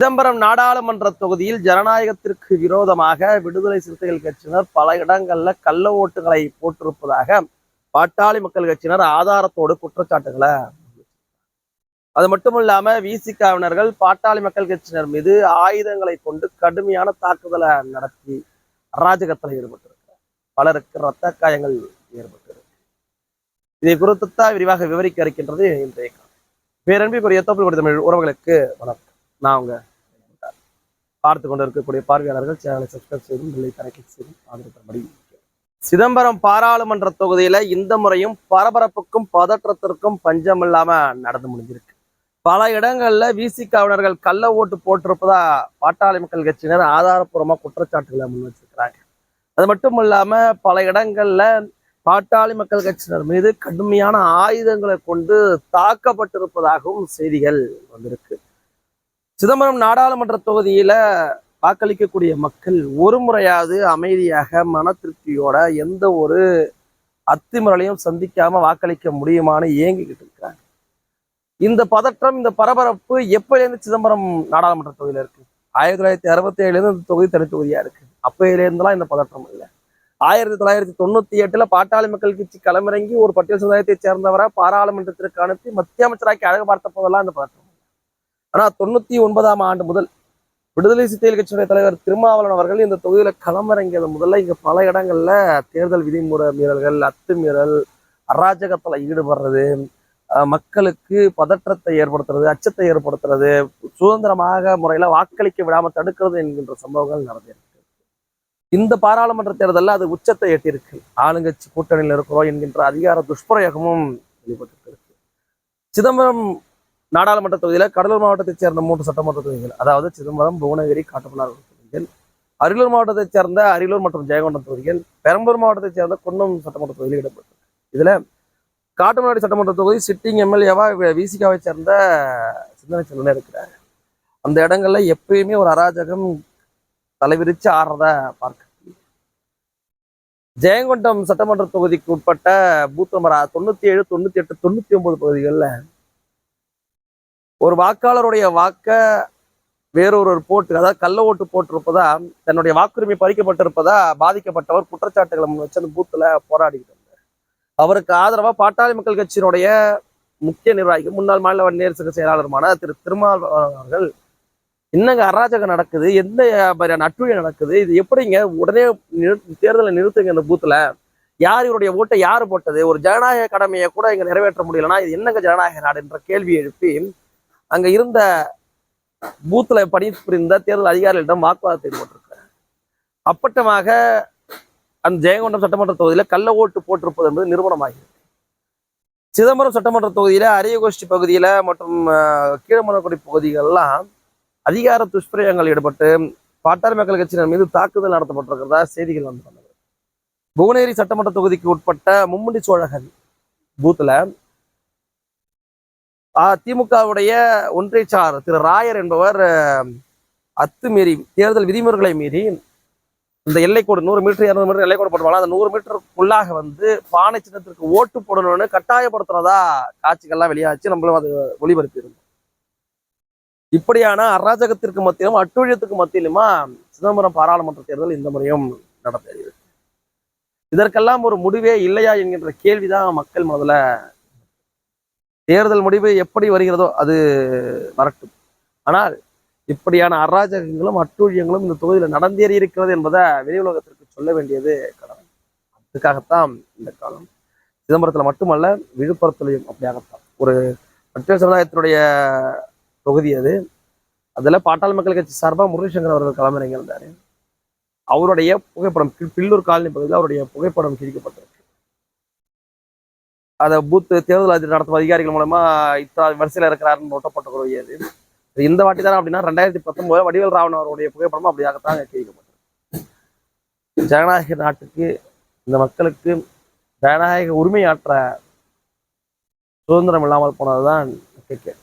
சிதம்பரம் நாடாளுமன்ற தொகுதியில் ஜனநாயகத்திற்கு விரோதமாக விடுதலை சிறுத்தைகள் கட்சியினர் பல இடங்கள்ல கள்ள ஓட்டுகளை போட்டிருப்பதாக பாட்டாளி மக்கள் கட்சியினர் ஆதாரத்தோடு குற்றச்சாட்டுகளை அது மட்டும் இல்லாம விசிகாவினர்கள் பாட்டாளி மக்கள் கட்சியினர் மீது ஆயுதங்களை கொண்டு கடுமையான தாக்குதலை நடத்தி அராஜகத்தில் ஈடுபட்டிருக்கிறார். பலருக்கு இரத்த காயங்கள் ஏற்பட்டிருக்கு இதை குறித்து தான் விரிவாக விவரிக்க இருக்கின்றது இன்றைய காலம் பேரன்பிற்குரிய தமிழ் உறவுகளுக்கு வணக்கம். நான் உங்க பார்த்து கொண்டு இருக்கக்கூடிய பார்வையாளர்கள் சேனலை சப்ஸ்கிரைப் செய்தும் பில்லை கணக்கில் செய்தும் ஆதரித்தபடி சிதம்பரம் பாராளுமன்ற தொகுதியில இந்த முறையும் பரபரப்புக்கும் பதற்றத்திற்கும் பஞ்சம் இல்லாம நடந்து முடிஞ்சிருக்கு. பல இடங்கள்ல விசிகாவினர்கள் கள்ள ஓட்டு போட்டிருப்பதா பாட்டாளி மக்கள் கட்சியினர் ஆதாரப்பூர்வமா குற்றச்சாட்டுகளை முன் வச்சிருக்கிறாங்க. அது மட்டும் இல்லாம பல இடங்கள்ல பாட்டாளி மக்கள் கட்சியினர் மீது கடுமையான ஆயுதங்களை கொண்டு தாக்கப்பட்டிருப்பதாகவும் செய்திகள் வந்திருக்கு. சிதம்பரம் நாடாளுமன்ற தொகுதியில வாக்களிக்கக்கூடிய மக்கள் ஒரு முறையாவது அமைதியாக மன திருப்தியோட எந்த ஒரு அத்துமுறையும் சந்திக்காம வாக்களிக்க முடியுமான்னு ஏங்கிக்கிட்டு இருக்காங்க. இந்த பதற்றம் இந்த பரபரப்பு எப்பயிலேருந்து சிதம்பரம் நாடாளுமன்ற தொகுதியில இருக்கு? ஆயிரத்தி தொள்ளாயிரத்தி அறுபத்தி ஏழுலேருந்து இந்த தொகுதி தனித்தொகுதியா இருக்கு. அப்பயிலேருந்துலாம் இந்த பதற்றம் இல்லை. ஆயிரத்தி தொள்ளாயிரத்தி தொண்ணூத்தி எட்டுல பாட்டாளி மக்கள் கட்சி களமிறங்கி ஒரு பட்டியல் சமுதாயத்தை சேர்ந்தவரை பாராளுமன்றத்திற்கு அனுப்பி மத்திய அமைச்சராக்கி அழகு பார்த்த போதெல்லாம் இந்த பதற்றம் ஆனால் தொண்ணூற்றி தொண்ணூத்தி ஒன்பதாம் ஆண்டு முதல் விடுதலை சிறுத்தைகள் கட்சியினுடைய தலைவர் திருமாவளவன் அவர்கள் இந்த தொகுதியில களமிறங்கியது முதல்ல இங்கே பல இடங்கள்ல தேர்தல் விதிமுறை மீறல்கள் அத்துமீறல் அராஜகத்துல ஈடுபடுறது மக்களுக்கு பதற்றத்தை ஏற்படுத்துறது அச்சத்தை ஏற்படுத்துறது சுதந்திரமாக முறையில வாக்களிக்க விடாம தடுக்கிறது என்கின்ற சம்பவங்கள் நடந்திருக்கு. இந்த பாராளுமன்ற தேர்தலில் அது உச்சத்தை எட்டியிருக்கு. ஆளுங்கட்சி கூட்டணியில் இருக்கிறோம் என்கின்ற அதிகார துஷ்பிரயோகமும் வெளிப்பட்டு இருக்கு சிதம்பரம் நாடாளுமன்ற தொகுதியில கடலூர் மாவட்டத்தைச் சேர்ந்த மூன்று சட்டமன்ற தொகுதிகள் அதாவது சிதம்பரம் புவனகிரி காட்டுமன்னார் தொகுதிகள். அரியலூர் மாவட்டத்தைச் சேர்ந்த அரியலூர் மற்றும் ஜெயங்கொண்டம் தொகுதிகள் பெரம்பூர் மாவட்டத்தைச் சேர்ந்த குன்னம் சட்டமன்ற தொகுதியில் இடம்பெற்றது இதுல காட்டுமன்னாடி சட்டமன்ற தொகுதி சிட்டிங் எம்எல்ஏவா விசிகாவை சேர்ந்த சிந்தனை செல்வனே இருக்கிறார். அந்த இடங்கள்ல எப்பயுமே ஒரு அராஜகம் தலைவிரிச்சு ஆடுறத பார்க்க ஜெயங்கொண்டம் சட்டமன்ற தொகுதிக்கு உட்பட்ட பூத் நம்பர் தொண்ணூத்தி ஏழு தொண்ணூத்தி எட்டு தொண்ணூத்தி ஒன்பது பகுதிகளில் ஒரு வாக்காளருடைய வாக்க வேறொரு போட்டு அதாவது கள்ள ஓட்டு போட்டிருப்பதா தன்னுடைய வாக்குரிமை பறிக்கப்பட்டிருப்பதா பாதிக்கப்பட்டவர் குற்றச்சாட்டுகளை முன் வச்சு அந்த பூத்துல போராடிக்கிட்டு இருந்தார். அவருக்கு ஆதரவா பாட்டாளி மக்கள் கட்சியினுடைய முக்கிய நிர்வாகிகள் முன்னாள் மாநில வன்னியர் செயலாளருமான திரு திருமால் அவர்கள் என்னங்க அராஜகம் நடக்குது? எந்த மாதிரியான அட்டுழியம் நடக்குது? இது எப்படிங்க? உடனே நிறு- தேர்தலை நிறுத்துங்க இந்த பூத்துல யார் இவருடைய ஓட்டை யார் போட்டது? ஒரு ஜனநாயக கடமையை கூட இங்கே நிறைவேற்ற முடியலன்னா இது என்னங்க ஜனநாயக நாடு என்ற கேள்வி எழுப்பி அங்க இருந்த பூத்துல பணிபுரிந்த தேர்தல் அதிகாரிகளிடம் வாக்குவாதத்தை ஈடுபட்டிருக்கிறார் அப்பட்டமாக அந்த ஜெயங்கொண்டம் சட்டமன்ற தொகுதியில கள்ள ஓட்டு போட்டிருப்பது என்பது நிறுவனமாகிறது சிதம்பரம் சட்டமன்ற தொகுதியில அரியகோஷ்டி பகுதியில மற்றும் அஹ், கீழமனக்குடி பகுதிகளெல்லாம் அதிகார துஷ்பிரயோகங்கள் ஈடுபட்டு பாட்டாளி மக்கள் கட்சியினர் மீது தாக்குதல் நடத்தப்பட்டிருக்கிறதா செய்திகள் வந்து வந்தது புவனேரி சட்டமன்ற தொகுதிக்கு உட்பட்ட மும்முண்டி சோழகன் பூத்துல திமுகவுடைய ஒன்றியச்சார் திரு ராயர் என்பவர் அத்துமீறி தேர்தல் விதிமுறைகளை மீறி இந்த எல்லைக்கோடு நூறு மீட்டர் இரநூறு மீட்டர் எல்லைக்கோடு போடுவாங்க அந்த நூறு மீட்டருக்குள்ளாக வந்து பானை சின்னத்திற்கு ஓட்டு போடணும்னு கட்டாயப்படுத்துறதா காட்சிகள்லாம் வெளியாச்சு. நம்மளும் அது ஒளிபரப்பி இருந்தோம் இப்படியான அராஜகத்திற்கு மத்தியிலும் அட்டுழியத்துக்கு மத்தியிலுமா சிதம்பரம் பாராளுமன்ற தேர்தல் இந்த முறையும் நடந்தேறியது இதற்கெல்லாம் ஒரு முடிவே இல்லையா என்கின்ற கேள்விதான் மக்கள் முதல்ல தேர்தல் முடிவு எப்படி வருகிறதோ அது வரட்டும். ஆனால் இப்படியான அராஜகங்களும் அட்டூழியங்களும் இந்த தொகுதியில் நடந்தேறி இருக்கிறது என்பதை வெளி உலகத்திற்கு சொல்ல வேண்டியது கடமை. அதுக்காகத்தான் இந்த காலம். சிதம்பரத்தில் மட்டுமல்ல விழுப்புரத்துலையும் அப்படியாகத்தான். ஒரு பட்டியல் சமுதாயத்தினுடைய தொகுதி அது. அதில் பாட்டாள் மக்கள் கட்சி சார்பாக முரளிசங்கர் அவர்கள் களமிறங்கியிருந்தார். அவருடைய புகைப்படம் பில்லூர் காலனி பகுதியில் அவருடைய புகைப்படம் கிழிக்கப்பட்டிருக்கு. அதை பூத்து தேர்தல் நடத்தும் அதிகாரிகள் மூலமா இத்தனை வரிசையில் இருக்கிறாருன்னு ஒட்டப்பட்ட இந்த வாட்டி தான் அப்படின்னா ரெண்டாயிரத்தி பத்தொன்பது வடிவேல் ராவன் அவருடைய புகைப்படமும் அப்படியாகத்தான் கேட்கப்பட்டது ஜனநாயக நாட்டுக்கு இந்த மக்களுக்கு ஜனநாயக உரிமை ஆற்ற சுதந்திரம் இல்லாமல் போனதுதான் கேட்க